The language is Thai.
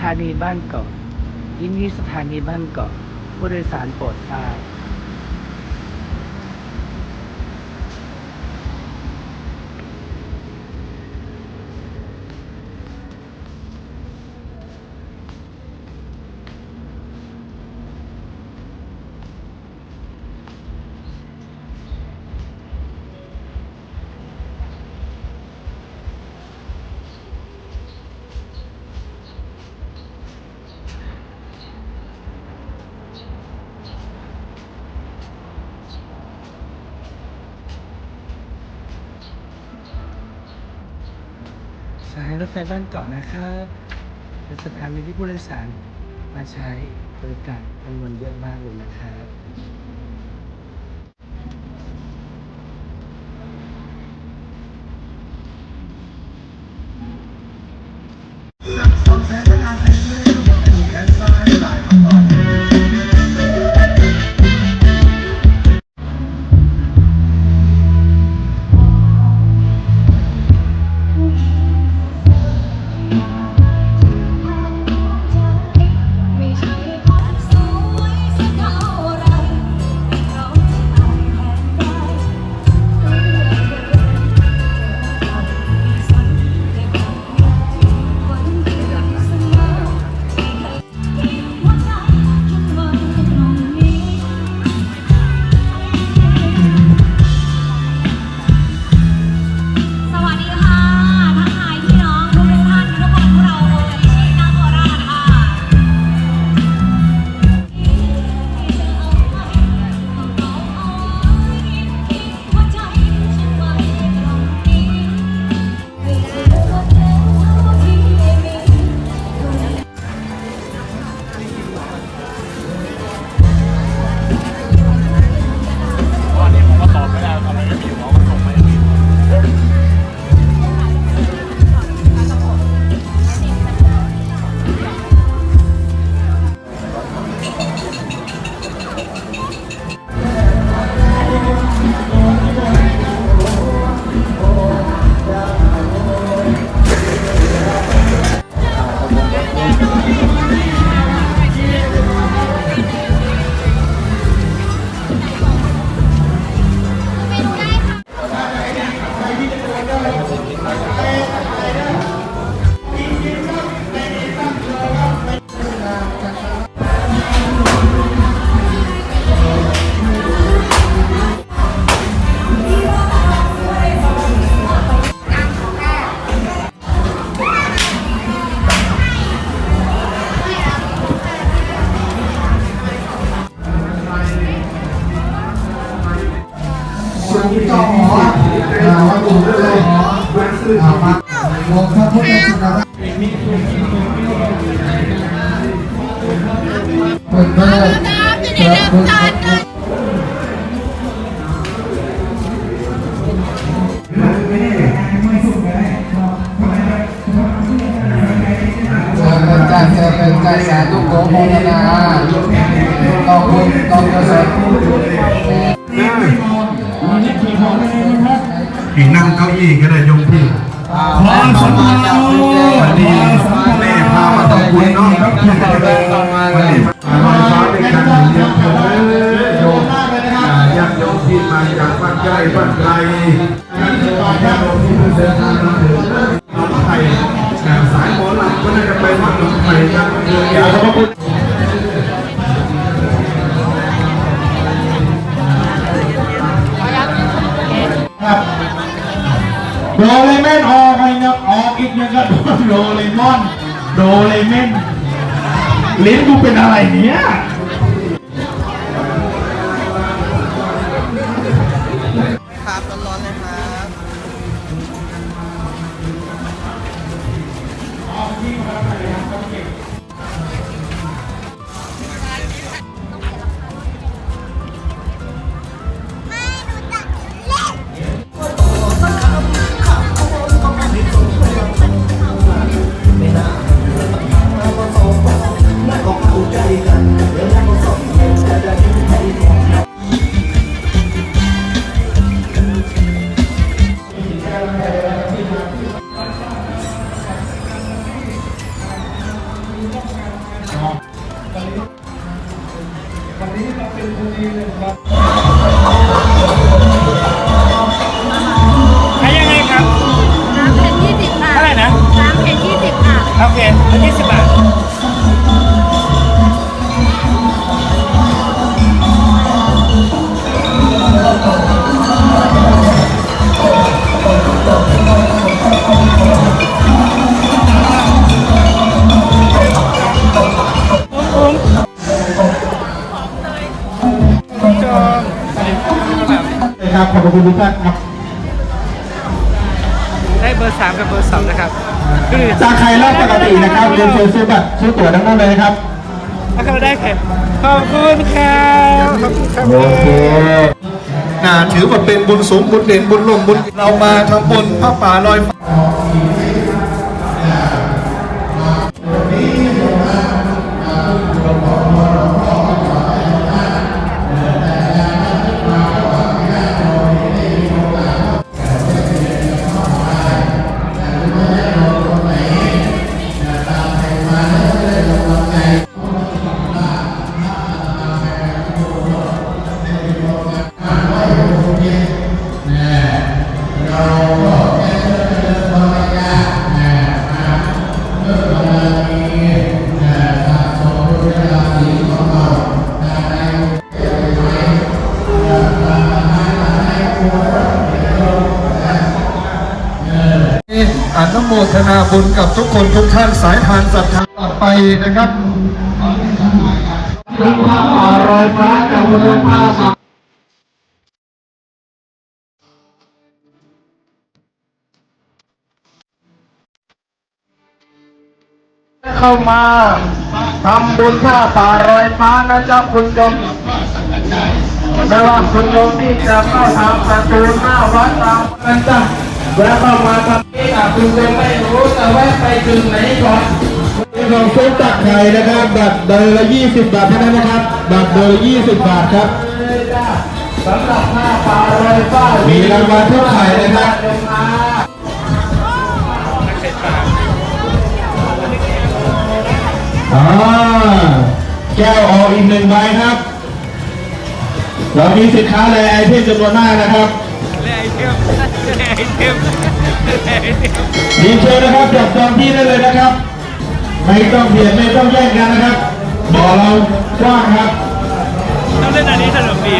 ถานีบ้านเกาะที่นี่สถานีบ้านเกาะผู้โดยสารโปรดทราบ สถานีรถไฟบ้านเกาะนะครับเป็นสถานีที่ผู้โดยสารมาใช้บริการจำนวนเยอะมากเลยนะครับะซื้อถามมาลงพระพุทธชินราชเปิดเผยจะได้รับการเจอเป็นใจเจอเป็นใจสาธุโกโมทนาขอบคุณขอบคุณสาธุอีกนั่งเก้าอี้ก็ได้ยมพี่ ขอสมมาจารุงเทพวันนี้แม่พามาทำบุญเนาะวันนี้มาลอยฟ้าเป็นการเลี้ยงเถิดโยมญาติโยมที่มาจากบ้านใกล้บ้านไกลญาติโยมที่เพิ่งเดินทางมาถึงหนองไผ่สายหมอลำก็น่าจะไปวัดหนองไผ่กันเมืองยาวพระพุทธครับโดเโดเรมอน โดเรมนลิ้นกูเป็นอะไรเนี่ย เคนยังไงครับ น้ำเพ็ญยี่สิบบาทเท่าไหร่นะ น้ำเพ็ญยี่สิบบาทโอเคอันนี้สิบบาท อบคุณทุกท่านครับ ได้เบอร์สามกับเบอร์สองนะครับดูดิจากใครรอบปกตินะครับเรียนเชิญซื้อบัตรซื้อตั๋วทั้งนั้นเลยนะครับถ้าเราได้แข่ขอบคุณครับขอบคุณครับโอเคน่าถือว่าเป็นบุญสมบุญเด่นบุญลมบุญเรามาทำบุญพระป่าลอยฟ้า โมทนาบุญกับทุกคนทุกท่านสายทานศรัทธาต่อไปนะครับเข้ามาทำบุญผ้าป่าลอยฟ้านะจ๊ะคุณโยมไม่ว่าคุณโยมที่จะเข้าทางประตูหน้าวัดตามนั้นจ้ะ แวะเข้ามาทำนี้อะคุณโยมไม่รู้แต่แวะไปจุดไหนก่อนของซื้อจากไข่นะครับบัตรเบอร์ละ20 บาทเท่านั้นนะครับบัตรเบอร์20 บาทครับสำหรับหน้าป่าลอยฟ้ามีรางวัลทุกไข่นะครับอ่าแก้วออกอีกหนึ่งใบครับ เรามีสินค้าและไอเทมจำนวนมากนะครับ ดีเชิญนะครับจับจองที่ได้เลยนะครับ ไม่ต้องเบียดไม่ต้องแย่งกันนะครับบ่อเรากว้างครับ ต้องเล่นอันนี้สนุกดี